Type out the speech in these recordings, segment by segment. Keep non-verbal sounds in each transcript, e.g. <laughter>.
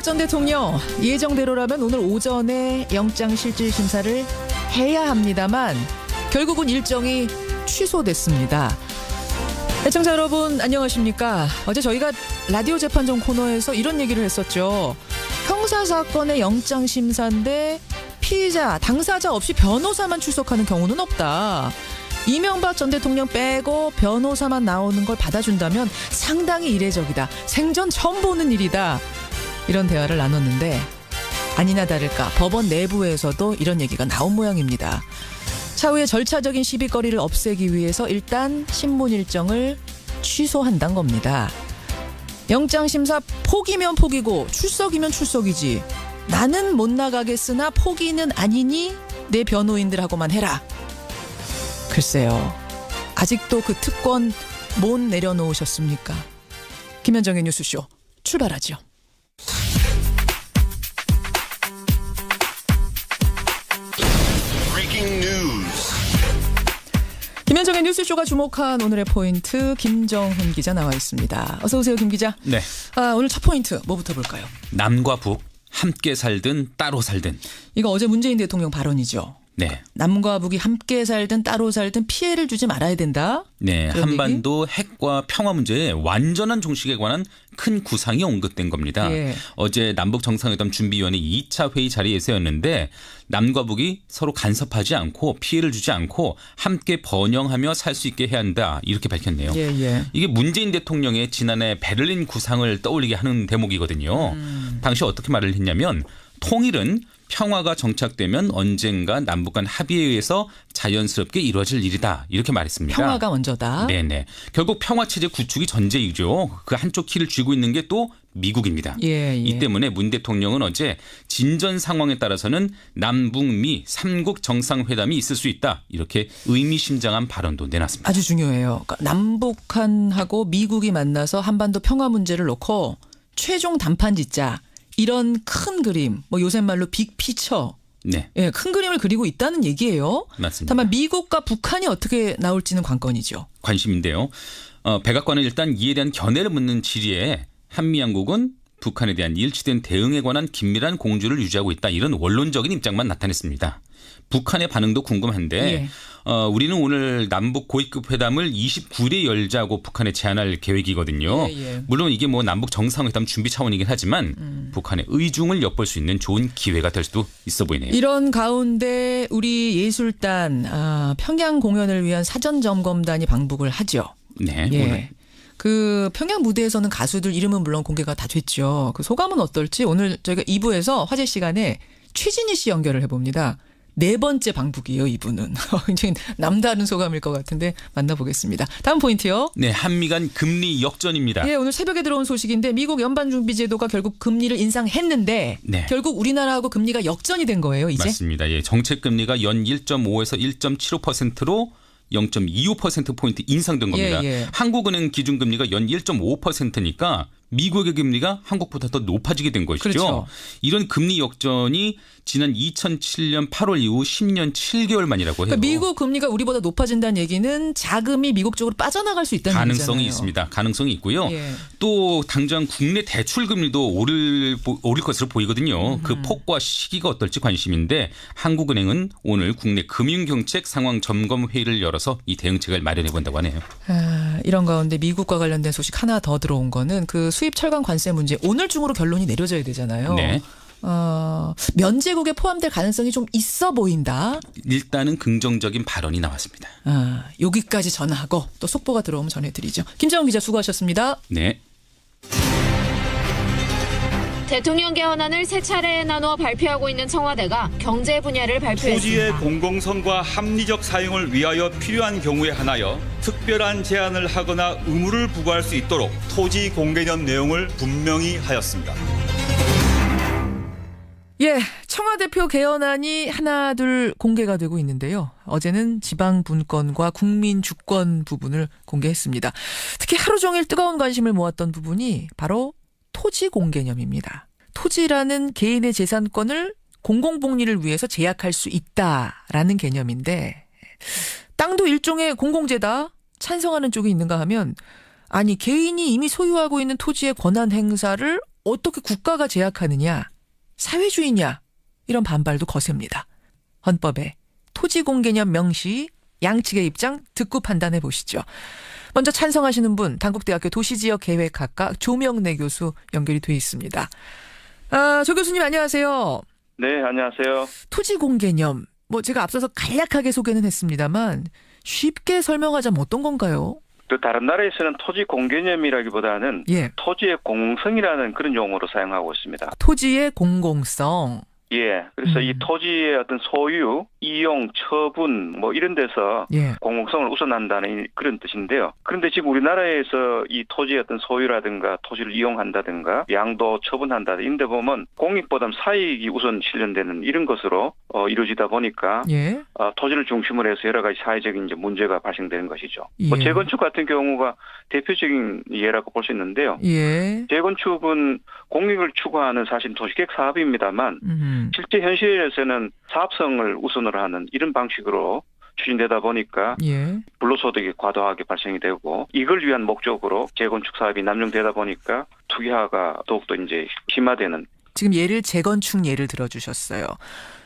이명박 전 대통령 예정대로라면 오늘 오전에 영장 실질 심사를 해야 합니다만 결국은 일정이 취소됐습니다. 애청자 여러분 안녕하십니까? 어제 저희가 라디오 재판정 코너에서 이런 얘기를 했었죠. 형사 사건의 영장 심사인데 피의자, 당사자 없이 변호사만 출석하는 경우는 없다. 이명박 전 대통령 빼고 변호사만 나오는 걸 받아준다면 상당히 이례적이다. 생전 처음 보는 일이다. 이런 대화를 나눴는데 아니나 다를까 법원 내부에서도 이런 얘기가 나온 모양입니다. 차후에 절차적인 시비거리를 없애기 위해서 일단 신문 일정을 취소한다는 겁니다. 영장 심사 포기면 포기고 출석이면 출석이지. 나는 못 나가겠으나 포기는 아니니 내 변호인들하고만 해라. 글쎄요. 아직도 그 특권 못 내려놓으셨습니까? 김현정의 뉴스쇼 출발하죠. 뉴스쇼가 주목한 오늘의 포인트 김정훈 기자 나와 있습니다. 어서 오세요, 김 기자. 네. 아, 오늘 첫 포인트 뭐부터 볼까요? 남과 북 함께 살든 따로 살든. 이거 어제 문재인 대통령 발언이죠. 네. 남과 북이 함께 살든 따로 살든 피해를 주지 말아야 된다. 네. 한반도 핵과 평화 문제에 완전한 종식에 관한 큰 구상이 언급된 겁니다. 예. 어제 남북 정상회담 준비위원회 2차 회의 자리에서였는데 남과 북이 서로 간섭하지 않고 피해를 주지 않고 함께 번영하며 살 수 있게 해야 한다. 이렇게 밝혔네요. 예, 예. 이게 문재인 대통령의 지난해 베를린 구상을 떠올리게 하는 대목이거든요. 음. 당시 어떻게 말을 했냐면 통일은 평화가 정착되면 언젠가 남북 간 합의에 의해서 자연스럽게 이루어질 일이다. 이렇게 말했습니다. 평화가 먼저다. 네네. 결국 평화 체제 구축이 전제이죠. 그 한쪽 키를 쥐고 있는 게 또 미국입니다. 예, 예. 이 때문에 문 대통령은 어제 진전 상황에 따라서는 남북미 삼국 정상회담이 있을 수 있다. 이렇게 의미심장한 발언도 내놨습니다. 아주 중요해요. 그러니까 남북한하고 미국이 만나서 한반도 평화 문제를 놓고 최종 담판 짓자. 이런 큰 그림, 뭐 요새 말로 빅피처, 네. 예, 큰 그림을 그리고 있다는 얘기예요. 맞습니다. 다만 미국과 북한이 어떻게 나올지는 관건이죠. 관심인데요. 어, 백악관은 일단 이에 대한 견해를 묻는 질의에 한미 양국은 북한에 대한 일치된 대응에 관한 긴밀한 공조를 유지하고 있다 이런 원론적인 입장만 나타냈습니다. 북한의 반응도 궁금한데 예. 어, 우리는 오늘 남북 고위급 회담을 29일에 열자고 북한에 제안할 계획이거든요. 예, 예. 물론 이게 뭐 남북 정상회담 준비 차원이긴 하지만 음. 북한의 의중을 엿볼 수 있는 좋은 기회가 될 수도 있어 보이네요. 이런 가운데 우리 예술단 아, 평양 공연을 위한 사전 점검단이 방북을 하죠. 네, 예. 오늘 그 평양 무대에서는 가수들 이름은 물론 공개가 다 됐죠. 그 소감은 어떨지 오늘 저희가 2부에서 화제 시간에 최진희 씨 연결을 해봅니다. 네 번째 방북이에요, 이분은. <laughs> 굉장히 남다른 소감일 것 같은데 만나보겠습니다. 다음 포인트요. 네, 한미 간 금리 역전입니다. 예, 오늘 새벽에 들어온 소식인데 미국 연방준비제도가 결국 금리를 인상했는데 네. 결국 우리나라하고 금리가 역전이 된 거예요, 이제. 맞습니다. 예, 정책 금리가 연 1.5에서 1.75%로 0.25% 포인트 인상된 겁니다. 예, 예. 한국은행 기준금리가 연 1.5%니까 미국의 금리가 한국보다 더 높아지게 된 것이죠. 그렇죠. 이런 금리 역전이 지난 2007년 8월 이후 10년 7개월 만이라고 해요. 그러니까 미국 금리가 우리보다 높아진다는 얘기는 자금이 미국 쪽으로 빠져나갈 수 있다는 가능성이 얘기잖아요. 있습니다. 가능성이 있고요. 예. 또 당장 국내 대출 금리도 오를 보- 오를 것으로 보이거든요. 음. 그 폭과 시기가 어떨지 관심인데 한국은행은 오늘 국내 금융경책 상황 점검 회의를 열어서 이 대응책을 마련해 본다고 하네요. 아, 이런 가운데 미국과 관련된 소식 하나 더 들어온 거는 그 수입 철강 관세 문제 오늘 중으로 결론이 내려져야 되잖아요. 네. 어, 면제국에 포함될 가능성이 좀 있어 보인다. 일단은 긍정적인 발언이 나왔습니다. 아, 여기까지 전하고 또 속보가 들어오면 전해드리죠. 김정은 기자 수고하셨습니다. 네. 대통령 개헌안을 세 차례 나누어 발표하고 있는 청와대가 경제 분야를 토지의 발표했습니다. 공공성과 합리적 사용을 위하여 필요한 경우에 한하여 특별한 제한을 하거나 의무를 부과할 수 있도록 토지 공개념 내용을 분명히 하였습니다. 예, 청와대표 개헌안이 하나 둘 공개가 되고 있는데요. 어제는 지방 분권과 국민 주권 부분을 공개했습니다. 특히 하루 종일 뜨거운 관심을 모았던 부분이 바로 토지 공개념입니다. 토지라는 개인의 재산권을 공공복리를 위해서 제약할 수 있다라는 개념인데 땅도 일종의 공공재다 찬성하는 쪽이 있는가 하면 아니 개인이 이미 소유하고 있는 토지의 권한 행사를 어떻게 국가가 제약하느냐, 사회주의냐 이런 반발도 거셉니다. 헌법에 토지공 개념 명시 양측의 입장 듣고 판단해 보시죠. 먼저 찬성하시는 분 당국대학교 도시지역계획학과 조명래 교수 연결이 돼 있습니다. 아, 조 교수님 안녕하세요. 네, 안녕하세요. 토지 공 개념 뭐 제가 앞서서 간략하게 소개는 했습니다만 쉽게 설명하자면 어떤 건가요? 그 다른 나라에서는 토지 공개념이라기보다는 예. 토지의 공성이라는 그런 용어로 사용하고 있습니다. 토지의 공공성. 예. 그래서 음. 이 토지의 어떤 소유, 이용, 처분 뭐 이런 데서 예. 공공성을 우선한다는 이- 그런 뜻인데요. 그런데 지금 우리나라에서 이 토지의 어떤 소유라든가 토지를 이용한다든가 양도 처분한다 이런 데 보면 공익보다 사익이 우선 실현되는 이런 것으로 어, 이루어지다 보니까 예. 어, 토지를 중심으로 해서 여러 가지 사회적인 이제 문제가 발생되는 것이죠. 뭐 예. 재건축 같은 경우가 대표적인 예라고 볼 수 있는데요. 예. 재건축은 공익을 추구하는 사실 도시계획 사업입니다만 음. 실제 현실에서는 사업성을 우선 으로 하는 이런 방식으로 추진되다 보니까 예. 불로소득이 과도하게 발생이 되고 이걸 위한 목적으로 재건축 사업이 남용되다 보니까 투기화가 더욱더 이제 심화되는 지금 예를 재건축 예를 들어주셨어요.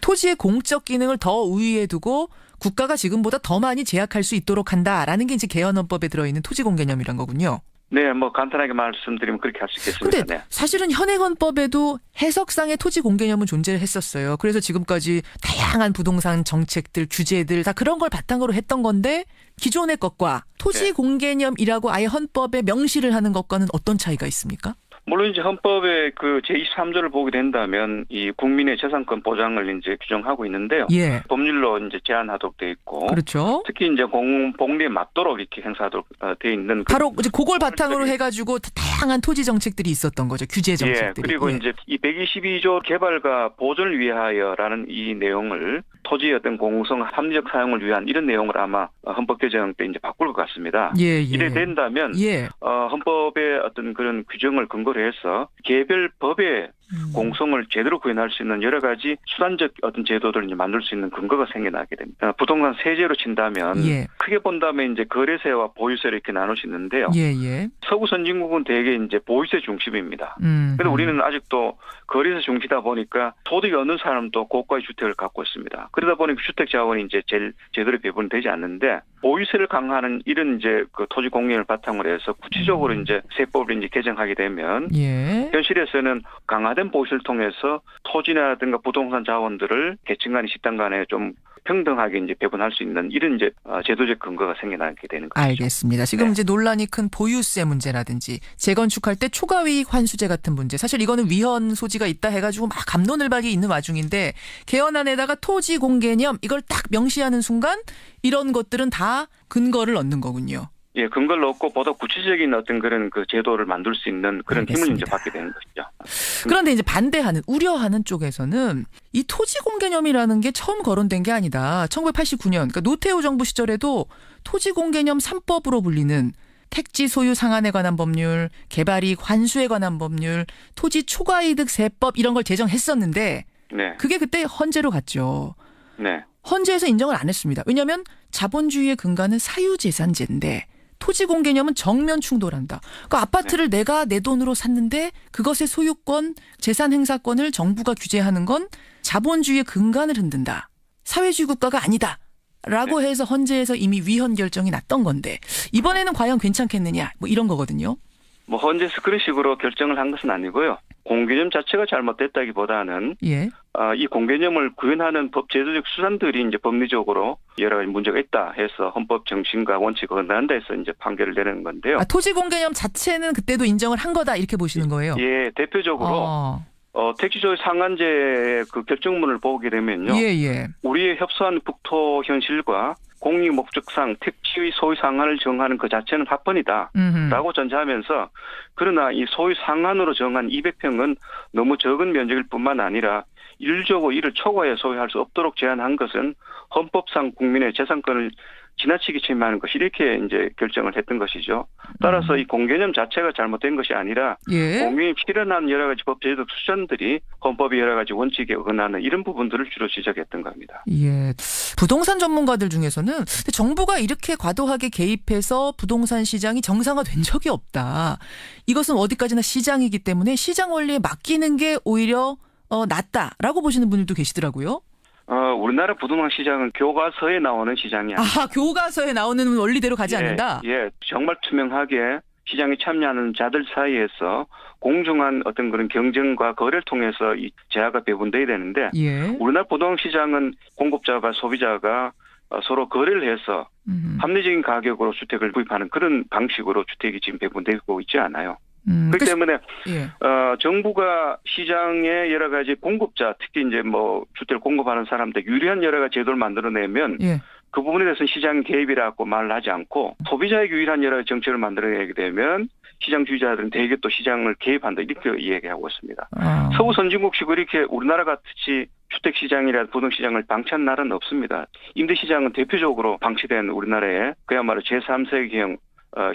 토지의 공적 기능을 더 우위에 두고 국가가 지금보다 더 많이 제약할 수 있도록 한다라는 게 이제 개헌헌법에 들어있는 토지공 개념이란 거군요. 네, 뭐 간단하게 말씀드리면 그렇게 할 수 있겠습니다. 근데 네. 사실은 현행헌법에도 해석상의 토지 공개념은 존재를 했었어요. 그래서 지금까지 다양한 부동산 정책들, 규제들 다 그런 걸 바탕으로 했던 건데 기존의 것과 토지 네. 공개념이라고 아예 헌법에 명시를 하는 것과는 어떤 차이가 있습니까? 물론 이제 헌법의 그 제23조를 보게 된다면 이 국민의 재산권 보장을 이제 규정하고 있는데요. 예. 법률로 이제 제한하도록 돼 있고 그렇죠. 특히 이제 공 복리에 맞도록 이렇게 행사하도록 어, 돼 있는 그 바로 이제 그걸 바탕으로 해가지고 다양한 토지 정책들이 있었던 거죠. 규제 예, 정책들이. 그리고 예. 이제 이 122조 개발과 보존을 위하여라는 이 내용을 토지의 어떤 공성 합리적 사용을 위한 이런 내용을 아마 헌법 개정 때 이제 바꿀 것 같습니다. 예, 예. 이래 된다면 예. 어, 헌법의 어떤 그런 규정을 근거 로 해서 개별 법의 음. 공성을 제대로 구현할 수 있는 여러 가지 수단적 어떤 제도들을 이제 만들 수 있는 근거가 생겨나게 됩니다. 어, 부동산 세제로 친다면 예. 크게 본다면 이제 거래세와 보유세를 이렇게 나눌 수 있는데요. 예, 예. 서구 선진국은 대개 이제 보유세 중심입니다. 음. 근데 우리는 아직도 거래세 중시다 보니까 소득이 없는 사람도 고가의 주택을 갖고 있습니다. 그러다 보니 주택 자원이 이제 제일 제대로 배분되지 않는데 보유세를 강화하는 이런 이제 그 토지 공개를 바탕으로 해서 구체적으로 음. 이제 세법을 이제 개정하게 되면 예. 현실에서는 강화 된 보유세를 통해서 토지라든가 부동산 자원들을 계층 간의 집단 간에 좀 평등하게 이제 배분할 수 있는 이런 이제 어, 제도적 근거가 생겨나게 되는 거죠. 알겠습니다. 지금 네. 이제 논란이 큰 보유세 문제라든지 재건축할 때 초과이익 환수제 같은 문제. 사실 이거는 위헌 소지가 있다 해가지고 막 감론을박이 있는 와중인데 개헌안에다가 토지 공개념 이걸 딱 명시하는 순간 이런 것들은 다 근거를 얻는 거군요. 예, 근거를 넣고 보다 구체적인 어떤 그런 그 제도를 만들 수 있는 그런 힘을 알겠습니다. 이제 받게 되는 것이죠. 그런데 이제 반대하는 우려하는 쪽에서는 이 토지 공개념이라는 게 처음 거론된 게 아니다. 1989년 그러니까 노태우 정부 시절에도 토지 공개념 3법으로 불리는 택지 소유 상한에 관한 법률, 개발이익 환수에 관한 법률, 토지 초과이득 세법 이런 걸 제정했었는데 네, 그게 그때 헌재로 갔죠. 네, 헌재에서 인정을 안 했습니다. 왜냐하면 자본주의의 근간은 사유재산제인데 토지 공개념은 정면 충돌한다. 그러니까 아파트를 내가 내 돈으로 샀는데 그것의 소유권, 재산 행사권을 정부가 규제하는 건 자본주의의 근간을 흔든다. 사회주의 국가가 아니다. 라고 해서 헌재에서 이미 위헌 결정이 났던 건데 이번에는 과연 괜찮겠느냐 뭐 이런 거거든요. 뭐 헌재에서 그런 식으로 결정을 한 것은 아니고요. 공개념 자체가 잘못됐다기보다는 예. 어, 이 공개념을 구현하는 법 제도적 수단들이 이제 법리적으로 여러 가지 문제가 있다 해서 헌법 정신과 원칙을 언한다 해서 이제 판결을 내는 건데요. 아, 토지 공개념 자체는 그때도 인정을 한 거다 이렇게 보시는 거예요. 예, 대표적으로 어. 어, 택지조의 상한제 그 결정문을 보게 되면요. 예, 예. 우리의 협소한 북토 현실과 공익 목적상 택지의 소유 상한을 정하는 그 자체는 합헌이다. 음흠. 라고 전제하면서 그러나 이 소유 상한으로 정한 200평은 너무 적은 면적일 뿐만 아니라 일적으로 이를 초과해 소유할 수 없도록 제한한 것은 헌법상 국민의 재산권을 지나치게 침해하는 것이 이렇게 이제 결정을 했던 것이죠. 따라서 이 공개념 자체가 잘못된 것이 아니라 예. 공유이 필요한 여러 가지 법제도적 수단들이 헌법의 여러 가지 원칙에 어긋나는 이런 부분들을 주로 지적했던 겁니다. 예. 부동산 전문가들 중에서는 정부가 이렇게 과도하게 개입해서 부동산 시장이 정상화된 적이 없다. 이것은 어디까지나 시장이기 때문에 시장 원리에 맡기는 게 오히려 어, 낫다라고 보시는 분들도 계시더라고요. 어, 우리나라 부동산 시장은 교과서에 나오는 시장이 아니에요. 아, 교과서에 나오는 원리대로 가지 예, 않는다. 예, 정말 투명하게 시장에 참여하는 자들 사이에서 공정한 어떤 그런 경쟁과 거래를 통해서 이 재화가 배분돼야 되는데 예. 우리나라 부동산 시장은 공급자가 소비자가 어, 서로 거래를 해서 음, 합리적인 가격으로 주택을 구입하는 그런 방식으로 주택이 지금 배분되고 있지 않아요. 음, 그렇기 그- 때문에 예. 어, 정부가 시장에 여러 가지 공급자, 특히 이제 뭐 주택을 공급하는 사람들 유리한 여러 가지 제도를 만들어내면 예. 그 부분에 대해서는 시장 개입이라고 말을 하지 않고 소비자에게 유일한 여러 가지 정책을 만들어내게 되면 시장주의자들은 대개 또 시장을 개입한다 이렇게 이야기하고 있습니다. 아. 서구 선진국식으로 이렇게 우리나라 같이 주택 시장이나 부동 시장을 방치한 나라는 없습니다. 임대 시장은 대표적으로 방치된 우리나라의 그야말로 제3세기형 어,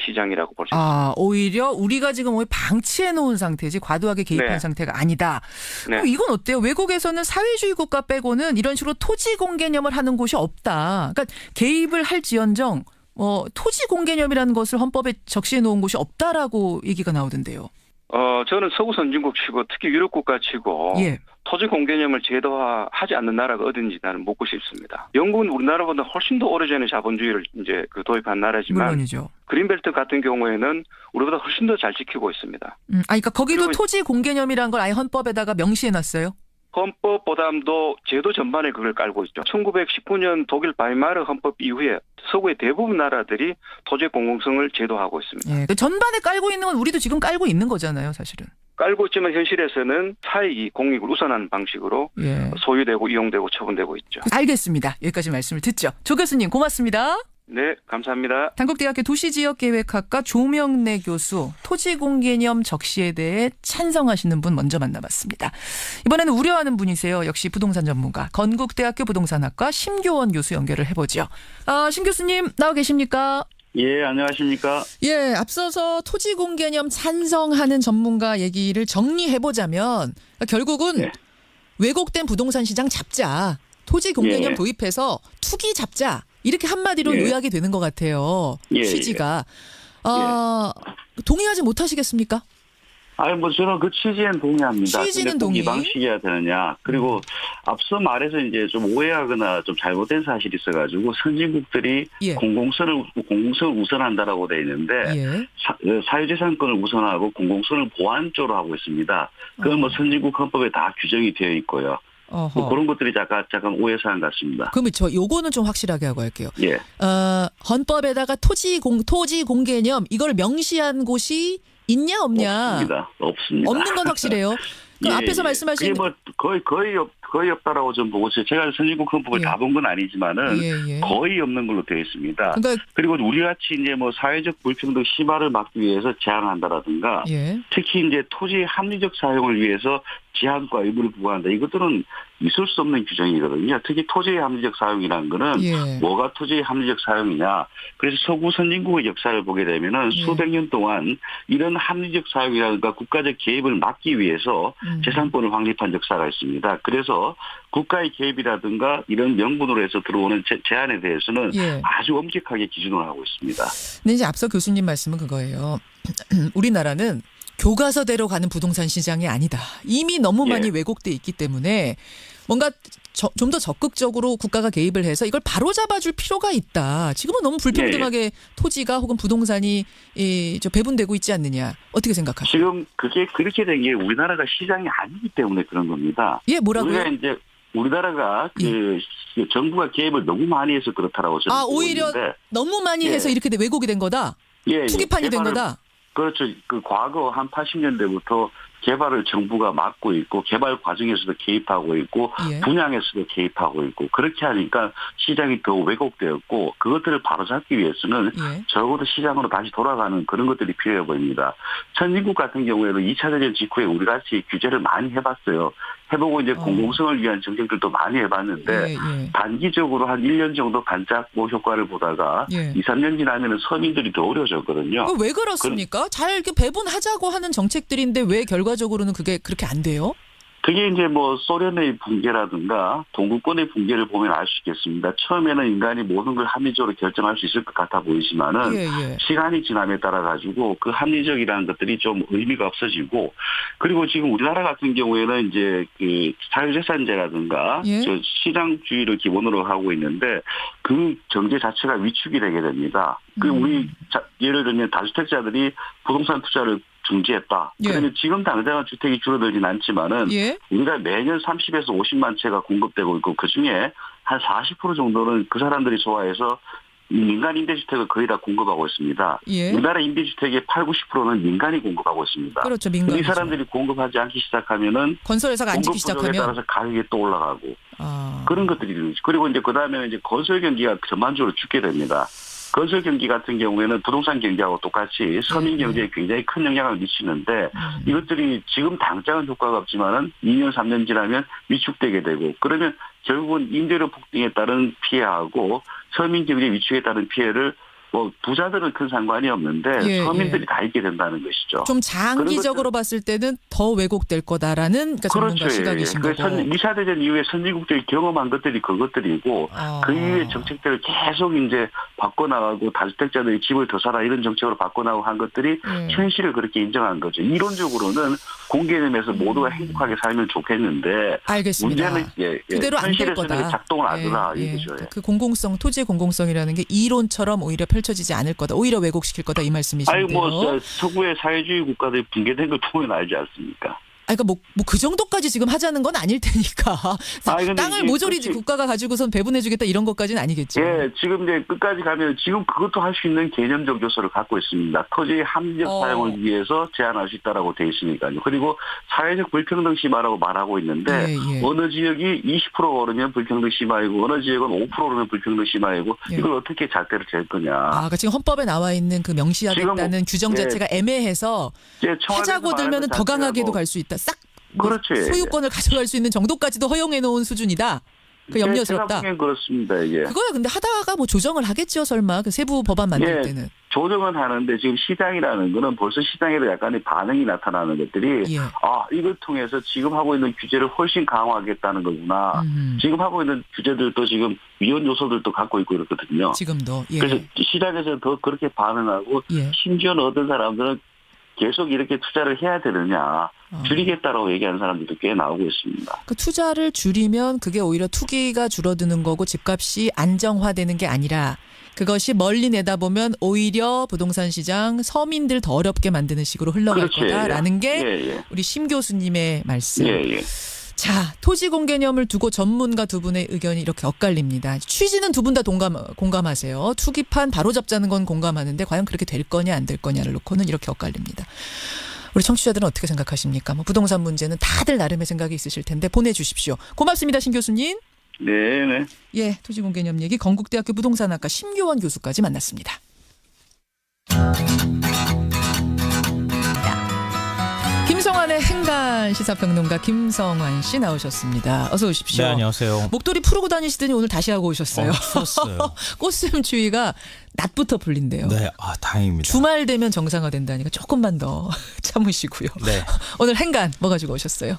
시장이라고 볼 수 있습니다. 아, 오히려 우리가 지금 방치해 놓은 상태지 과도하게 개입한 네. 상태가 아니다. 네. 이건 어때요? 외국에서는 사회주의 국가 빼고는 이런 식으로 토지 공개념을 하는 곳이 없다. 그러니까 개입을 할지언정 어, 토지 공개념이라는 것을 헌법에 적시해 놓은 곳이 없다라고 얘기가 나오던데요. 어, 저는 서구 선진국 치고 특히 유럽 국가 치고 예. 토지 공개념을 제도화하지 않는 나라가 어딘지 나는 묻고 싶습니다. 영국은 우리나라보다 훨씬 더 오래전에 자본주의를 이제 그 도입한 나라지만 물론이죠. 그린벨트 같은 경우에는 우리보다 훨씬 더 잘 지키고 있습니다. 음, 아, 그러니까 거기도 토지 공개념이라는 걸 아예 헌법에다가 명시해 놨어요. 헌법보다도 제도 전반에 그걸 깔고 있죠. 1919년 독일 바이마르 헌법 이후에 서구의 대부분 나라들이 토지 공공성을 제도하고 있습니다. 예. 그 전반에 깔고 있는 건 우리도 지금 깔고 있는 거잖아요, 사실은. 깔고 있지만 현실에서는 사익이 공익을 우선하는 방식으로 예. 소유되고 이용되고 처분되고 있죠. 알겠습니다. 여기까지 말씀을 듣죠. 조 교수님 고맙습니다. 네, 감사합니다. 단국대학교 도시지역계획학과 조명래 교수 토지 공개념 적시에 대해 찬성하시는 분 먼저 만나봤습니다. 이번에는 우려하는 분이세요. 역시 부동산 전문가 건국대학교 부동산학과 심교원 교수 연결을 해보죠. 아, 심 교수님 나와 계십니까? 예, 안녕하십니까? 예, 앞서서 토지 공개념 찬성하는 전문가 얘기를 정리해 보자면 결국은 네. 왜곡된 부동산 시장 잡자. 토지 공개념 예. 도입해서 투기 잡자. 이렇게 한마디로 예. 요약이 되는 것 같아요. 예, 취지가. 어, 동의하지 못하시겠습니까? 아니, 뭐, 저는 그 취지엔 동의합니다. 취지는 동의. 이 방식이어야 되느냐. 그리고 앞서 말해서 이제 좀 오해하거나 좀 잘못된 사실이 있어가지고 선진국들이 예. 공공성을, 공공성을 우선한다라고 돼 있는데 예. 사, 어, 사유재산권을 우선하고 공공성을 보완 쪽으로 하고 있습니다. 그건 뭐 선진국 헌법에 다 규정이 되어 있고요. 어허. 뭐 그런 것들이 잠깐, 잠깐 오해사항 같습니다. 그럼 저 요거는 좀 확실하게 하고 할게요. 예. 어, 헌법에다가 토지 공 토지 공개념 이걸 명시한 곳이 있냐 없냐? 없습니다. 없습니다. 없는 건 확실해요. <laughs> 그 예, 앞에서 예. 말씀하신 그게 뭐 거의 거의 없 거의 없다라고 좀 보고 있어요. 제가 선진국 헌법을 예. 다본 건 아니지만은 예, 예. 거의 없는 걸로 되어 있습니다. 그러니까 그리고 우리 같이 이제 뭐 사회적 불평등 심화를 막기 위해서 제한한다라든가 예. 특히 이제 토지 합리적 사용을 위해서 제한과 의무를 부과한다. 이것들은 있을 수 없는 규정이거든요. 특히 토지의 합리적 사용이라는 거는 예. 뭐가 토지의 합리적 사용이냐. 그래서 서구 선진국의 역사를 보게 되면은 예. 수백 년 동안 이런 합리적 사용이라든가 국가적 개입을 막기 위해서 음. 재산권을 확립한 역사가 있습니다. 그래서 국가의 개입이라든가 이런 명분으로 해서 들어오는 제, 제한에 대해서는 예. 아주 엄격하게 기준을 하고 있습니다. 근데 이제 앞서 교수님 말씀은 그거예요. <clears throat> 우리나라는 교과서대로 가는 부동산 시장이 아니다. 이미 너무 예. 많이 왜곡돼 있기 때문에 뭔가 좀 더 적극적으로 국가가 개입을 해서 이걸 바로 잡아줄 필요가 있다. 지금은 너무 불평등하게 토지가 혹은 부동산이 이, 저 배분되고 있지 않느냐. 어떻게 생각하세요? 지금 그게 그렇게 된 게 우리나라가 시장이 아니기 때문에 그런 겁니다. 예, 뭐라고요? 우리가 이제 우리나라가 그 정부가 개입을 너무 많이 해서 그렇다라고 저는 아, 오히려 있는데 너무 많이 예. 해서 이렇게 왜곡이 된 거다. 예, 예, 투기판이 된 개발을- 거다. 그렇죠. 그 과거 한 80년대부터 개발을 정부가 막고 있고 개발 과정에서도 개입하고 있고 예. 분양에서도 개입하고 있고 그렇게 하니까 시장이 더 왜곡되었고 그것들을 바로잡기 위해서는 예. 적어도 시장으로 다시 돌아가는 그런 것들이 필요해 보입니다. 선진국 같은 경우에는 2차 대전 직후에 우리 같이 규제를 많이 해봤어요. 해보고 이제 어. 공공성을 위한 정책들도 많이 해봤는데 예, 예. 단기적으로 한 1년 정도 반짝 뭐 효과를 보다가 예. 2, 3년 지나면 서민들이 더 어려워졌거든요. 그왜 그렇습니까? 잘 이렇게 배분하자고 하는 정책들인데 왜 결과적으로는 그게 그렇게 안 돼요? 그게 이제 뭐 소련의 붕괴라든가 동구권의 붕괴를 보면 알 수 있겠습니다. 처음에는 인간이 모든 걸 합리적으로 결정할 수 있을 것 같아 보이지만은 예, 예. 시간이 지남에 따라 가지고 그 합리적이라는 것들이 좀 의미가 없어지고 그리고 지금 우리나라 같은 경우에는 이제 그 자유재산제라든가 예. 저 시장주의를 기본으로 하고 있는데 그 경제 자체가 위축이 되게 됩니다. 그 음. 우리 자- 예를 들면 다주택자들이 부동산 투자를 중지했다. 예. 그러면 지금 당장은 주택이 줄어들진 않지만은 예. 우리가 매년 30에서 50만 채가 공급되고 있고 그 중에 한 40% 정도는 그 사람들이 좋아해서 민간 임대주택을 거의 다 공급하고 있습니다. 예. 우리나라 임대주택의 8, 90%는 민간이 공급하고 있습니다. 그렇죠. 이 민간 사람들이 공급하지 않기 시작하면은 건설회사가 안 부족에 시작하면 따라서 가격이 또 올라가고 아. 그런 것들이. 그리고 이제 그 다음에 이제 건설 경기가 전반적으로 죽게 됩니다. 건설 경기 같은 경우에는 부동산 경기하고 똑같이 서민 네. 경제에 굉장히 큰 영향을 미치는데 음. 이것들이 지금 당장은 효과가 없지만은 2년 3년 지나면 위축되게 되고 그러면 결국은 임대료 폭등에 따른 피해하고 서민 경제 위축에 따른 피해를 뭐 부자들은 큰 상관이 없는데 예, 서민들이 예. 다 입게 된다는 것이죠. 좀 장기적으로 봤을 때는 더 왜곡될 거다라는 그러니까 그렇죠. 시각이신 그 거고. 선, 2차 대전 이후에 선진국들이 경험한 것들이 그것들이고 아. 그 이후에 정책들을 계속 이제 바꿔나가고 다주택자들이 집을 더 사라 이런 정책으로 바꿔나가고 한 것들이 예. 현실을 그렇게 인정한 거죠. 이론적으로는 공개념에서 모두가 행복하게 살면 좋겠는데 음. 알겠습니다. 문제는 예, 예, 그대로 안 될 거다. 작동을 안 하더라 예, 예. 이거죠. 예. 그 공공성, 토지의 공공성이라는 게 이론처럼 오히려 펼쳐지지 않을 거다. 오히려 왜곡시킬 거다 이 아니 말씀이신데요. 뭐 저, 서구의 사회주의 국가들이 붕괴된 걸 보면 알지 않습니까? 아, 그러니까 뭐, 뭐 그 정도까지 지금 하자는 건 아닐 테니까. <laughs> 아니, 근데 땅을 모조리 그렇지. 국가가 가지고선 배분해주겠다 이런 것까지는 아니겠죠. 예, 지금 이제 끝까지 가면 지금 그것도 할 수 있는 개념적 요소를 갖고 있습니다. 토지의 합리적 어. 사용을 위해서 제한할 수 있다라고 돼 있으니까요. 그리고 사회적 불평등 심화라고 말하고 있는데 예, 예. 어느 지역이 20%가 오르면 불평등 심화이고 어느 지역은 5% 오르면 불평등 심화이고 예. 이걸 어떻게 잣대를 잴 거냐. 아, 그러니까 지금 헌법에 나와 있는 그 명시하겠다는 뭐- 규정 예. 자체가 애매해서 이제 청와대에서 하자고 들면 더 강하게도 자체가 갈수 있다. 그렇죠. 예, 소유권을 가져갈 수 있는 정도까지도 허용해 놓은 수준이다. 그 예, 염려스럽다. 보기엔 그렇습니다. 이게. 그거야 근데 하다가 뭐 조정을 하겠죠 설마 그 세부 법안 만들 예. 때는 조정은 하는데 지금 시장이라는 거는 벌써 시장에도 약간의 반응이 나타나는 것들이 예. 아 이걸 통해서 지금 하고 있는 규제를 훨씬 강화하겠다는 거구나. 음, 지금 하고 있는 규제들도 지금 위헌 요소들도 갖고 있고 이렇거든요. 지금도 예. 그래서 시장에서 더 그렇게 반응하고 예. 심지어는 어떤 사람들은 계속 이렇게 투자를 해야 되느냐 어. 줄이겠다라고 얘기하는 사람들도 꽤 나오고 있습니다. 그 투자를 줄이면 그게 오히려 투기가 줄어드는 거고 집값이 안정화되는 게 아니라 그것이 멀리 내다보면 오히려 부동산 시장 서민들 더 어렵게 만드는 식으로 흘러갈 그렇죠. 거다라는 게 예, 예. 우리 심 교수님의 말씀. 자, 토지 공 개념을 두고 전문가 두 분의 의견이 이렇게 엇갈립니다. 취지는 두 분 다 동감, 공감하세요. 투기판 바로 잡자는 건 공감하는데 과연 그렇게 될 거냐 안 될 거냐를 놓고는 이렇게 엇갈립니다. 우리 청취자들은 어떻게 생각하십니까? 뭐 부동산 문제는 다들 나름의 생각이 있으실 텐데 보내주십시오. 고맙습니다, 신 교수님. 네, 네. 예, 토지 공 개념 얘기 건국대학교 부동산학과 심교원 교수까지 만났습니다. 김성환의 행간 시사평론가 김성환 씨 나오셨습니다. 어서 오십시오. 네, 안녕하세요. 목도리 풀고 다니시더니 오늘 다시 하고 오셨어요. 어. <laughs> 꽃샘 추위가 낮부터 풀린대요. 네, 아, 다행입니다. 주말 되면 정상화된다니까 조금만 더 <laughs> 참으시고요. 네. <laughs> 오늘 행간 뭐 가지고 오셨어요?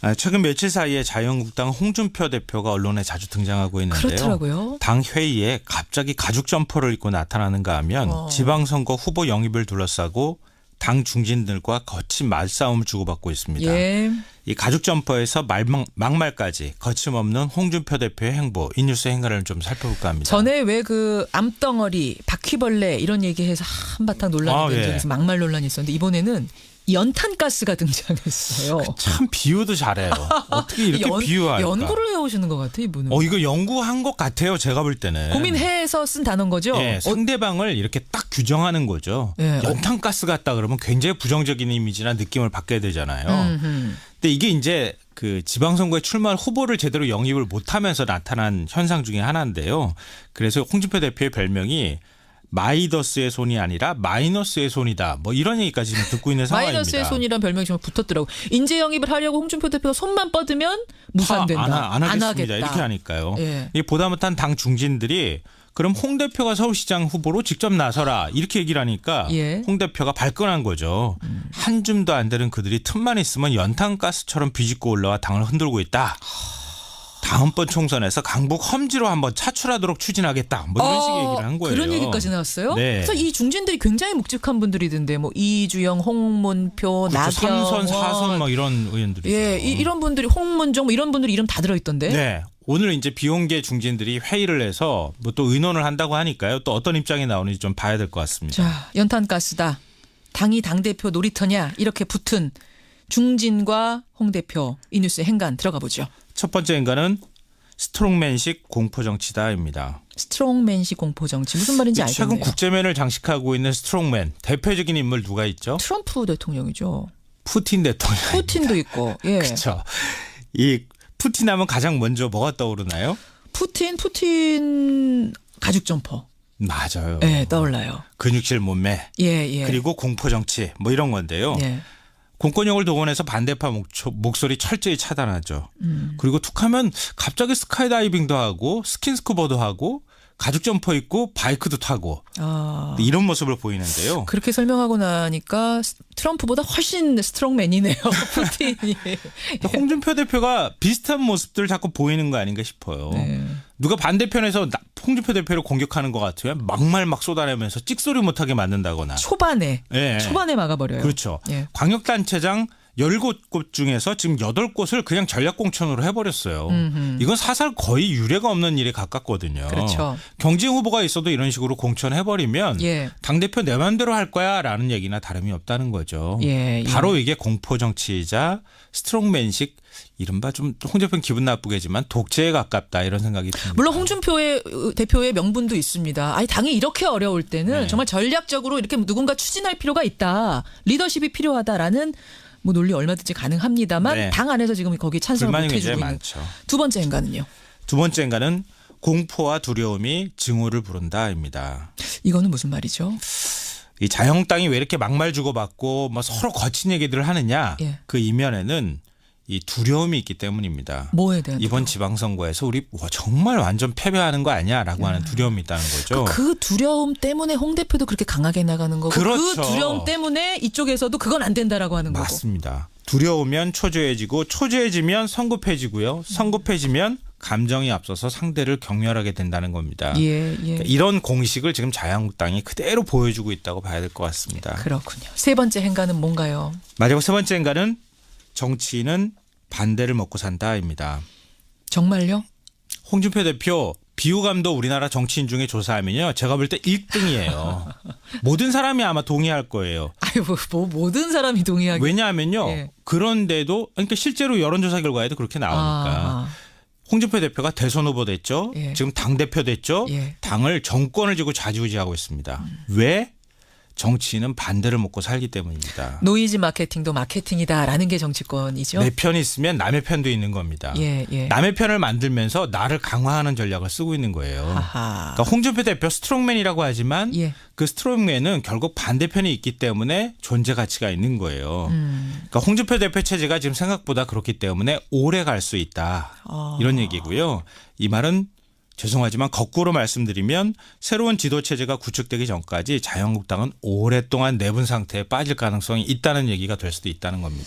아, 최근 며칠 사이에 자유한국당 홍준표 대표가 언론에 자주 등장하고 있는데요. 그렇더라고요. 당 회의에 갑자기 가죽 점퍼를 입고 나타나는가 하면 어. 지방선거 후보 영입을 둘러싸고 당 중진들과 거친 말싸움을 주고받고 있습니다. 예. 이 가죽 점퍼에서 말망, 막말까지 거침없는 홍준표 대표의 행보, 이 뉴스 행간을 좀 살펴볼까 합니다. 전에 왜 그 암덩어리, 바퀴벌레 이런 얘기해서 한바탕 논란이 아, 된 예. 있어 막말 논란이 있었는데 이번에는 연탄가스가 등장했어요. 참 비유도 잘해요. 어떻게 이렇게 연- 비유할까? 연구를 해오시는 것 같아 이분은. 어 이거 연구한 것 같아요. 제가 볼 때는. 고민해서 쓴 단어인 거죠. 예, 어, 상대방을 이렇게 딱 규정하는 거죠. 예. 연탄가스 같다 그러면 굉장히 부정적인 이미지나 느낌을 받게 되잖아요. 음흠. 근데 이게 이제 그 지방선거에 출마할 후보를 제대로 영입을 못하면서 나타난 현상 중에 하나인데요. 그래서 홍준표 대표의 별명이 마이더스의 손이 아니라 마이너스의 손이다. 뭐 이런 얘기까지 지금 듣고 있는 상황입니다. 마이너스의 손이란 별명이 정말 붙었더라고. 인재 영입을 하려고 홍준표 대표가 손만 뻗으면 무산된다. 안, 하- 안 하겠습니다. 하겠다. 이렇게 하니까요. 예. 이 보다 못한 당 중진들이 그럼 홍 대표가 서울시장 후보로 직접 나서라 이렇게 얘기를 하니까 예. 홍 대표가 발끈한 거죠. 한 줌도 안 되는 그들이 틈만 있으면 연탄가스처럼 비집고 올라와 당을 흔들고 있다. 다음번 총선에서 강북 험지로 한번 차출하도록 추진하겠다. 뭐 이런 식의 얘기를 한 거예요. 어, 그런 얘기까지 나왔어요. 네. 그래서 이 중진들이 굉장히 묵직한 분들이던데 뭐 이주영, 홍문표, 그렇죠. 나경원, 3선, 4선 뭐 이런 의원들이 예, 이, 런 분들이 홍문종 뭐 이런 분들이 이름 다 들어있던데. 네. 오늘 이제 비용계 중진들이 회의를 해서 뭐 또 의논을 한다고 하니까요. 또 어떤 입장이 나오는지 좀 봐야 될 것 같습니다. 자, 연탄가스다. 당이 당대표 놀이터냐. 이렇게 붙은 중진과 홍 대표 이 뉴스의 행간 들어가 보죠. 첫 번째 인간은 스트롱맨식 공포 정치다입니다. 스트롱맨식 공포 정치 무슨 말인지 최근 알겠네요. 국제면을 장식하고 있는 스트롱맨 대표적인 인물 누가 있죠? 트럼프 대통령이죠. 푸틴 대통령. 푸틴도 있고. 예. <laughs> 그렇죠. 이 푸틴 하면 가장 먼저 뭐가 떠오르나요? 푸틴 푸틴 가죽 점퍼. 맞아요. 예, 떠올라요. 근육질 몸매 예, 예. 그리고 공포 정치 뭐 이런 건데요. 예. 공권력을 동원해서 반대파 목소리 철저히 차단하죠. 음. 그리고 툭하면 갑자기 스카이다이빙도 하고 스킨스쿠버도 하고 가죽 점퍼 입고 바이크도 타고 아. 이런 모습을 보이는데요. 그렇게 설명하고 나니까 스- 트럼프보다 훨씬 스트롱맨이네요. <laughs> 푸틴이. 홍준표 대표가 비슷한 모습들 자꾸 보이는 거 아닌가 싶어요. 네. 누가 반대편에서 나- 홍준표 대표를 공격하는 것 같으면 막말 막 쏟아내면서 찍소리 못하게 만든다거나. 초반에 예. 초반에 막아버려요. 그렇죠. 예. 광역단체장 10곳 중에서 지금 8곳을 그냥 전략공천으로 해버렸어요. 음흠. 이건 사실 거의 유례가 없는 일에 가깝거든요. 그렇죠. 경쟁 후보가 있어도 이런 식으로 공천해버리면 예. 당대표 내 맘대로 할 거야 라는 얘기나 다름이 없다는 거죠. 예, 예. 바로 이게 공포정치이자 스트롱맨식 이른바 좀 홍준표 기분 나쁘겠지만 독재에 가깝다 이런 생각이 듭니다. 물론 홍준표의 어, 대표의 명분도 있습니다. 아니 당이 이렇게 어려울 때는 네. 정말 전략적으로 이렇게 누군가 추진할 필요가 있다. 리더십이 필요하다라는 뭐 논리 얼마든지 가능합니다만 네. 당 안에서 지금 거기 찬성을 불만이 못 해주고 굉장히 있는 많죠. 두 번째 인간은요. 두 번째인가는 공포와 두려움이 증오를 부른다입니다. 이거는 무슨 말이죠? 이 자영당이 왜 이렇게 막말 주고받고 뭐 서로 거친 얘기들을 하느냐? 예. 그 이면에는 이 두려움이 있기 때문입니다. 뭐에 대한 이번 지방선거에서 우리 와, 정말 완전 패배하는 거 아니야라고 하는 두려움이 있다는 거죠. 그 두려움 때문에 홍 대표도 그렇게 강하게 나가는 거고 그렇죠. 그 두려움 때문에 이쪽에서도 그건 안 된다라고 하는 거고. 맞습니다. 두려우면 초조해지고 초조해지면 성급해지고요. 성급해지면 감정이 앞서서 상대를 경멸하게 된다는 겁니다. 예, 예. 그러니까 이런 공식을 지금 자유한국당이 그대로 보여주고 있다고 봐야 될 것 같습니다. 그렇군요. 세 번째 행간은 뭔가요? 마지막 세 번째인가는 정치인은 반대를 먹고 산다입니다. 정말요? 홍준표 대표 비호감도 우리나라 정치인 중에 조사하면요. 제가 볼 때 1등이에요. <laughs> 모든 사람이 아마 동의할 거예요. 아유, 뭐 모든 사람이 동의하기. 왜냐하면요. 예. 그런데도 그러니까 실제로 여론조사 결과에도 그렇게 나오니까 아, 홍준표 대표가 대선 후보 됐죠. 예. 지금 당 대표 됐죠. 예. 당을 정권을 쥐고 좌지우지하고 있습니다. 왜? 정치인은 반대를 먹고 살기 때문입니다. 노이즈 마케팅도 마케팅이다라는 게 정치권이죠. 내 편이 있으면 남의 편도 있는 겁니다. 예, 예. 남의 편을 만들면서 나를 강화하는 전략을 쓰고 있는 거예요. 그러니까 홍준표 대표 스트롱맨이라고 하지만 예. 그 스트롱맨은 결국 반대편이 있기 때문에 존재 가치가 있는 거예요. 음. 그러니까 홍준표 대표 체제가 지금 생각보다 그렇기 때문에 오래 갈 수 있다. 아. 이런 얘기고요. 이 말은 죄송하지만 거꾸로 말씀드리면 새로운 지도 체제가 구축되기 전까지 자유한국당은 오랫동안 내분 상태에 빠질 가능성이 있다는 얘기가 될 수도 있다는 겁니다.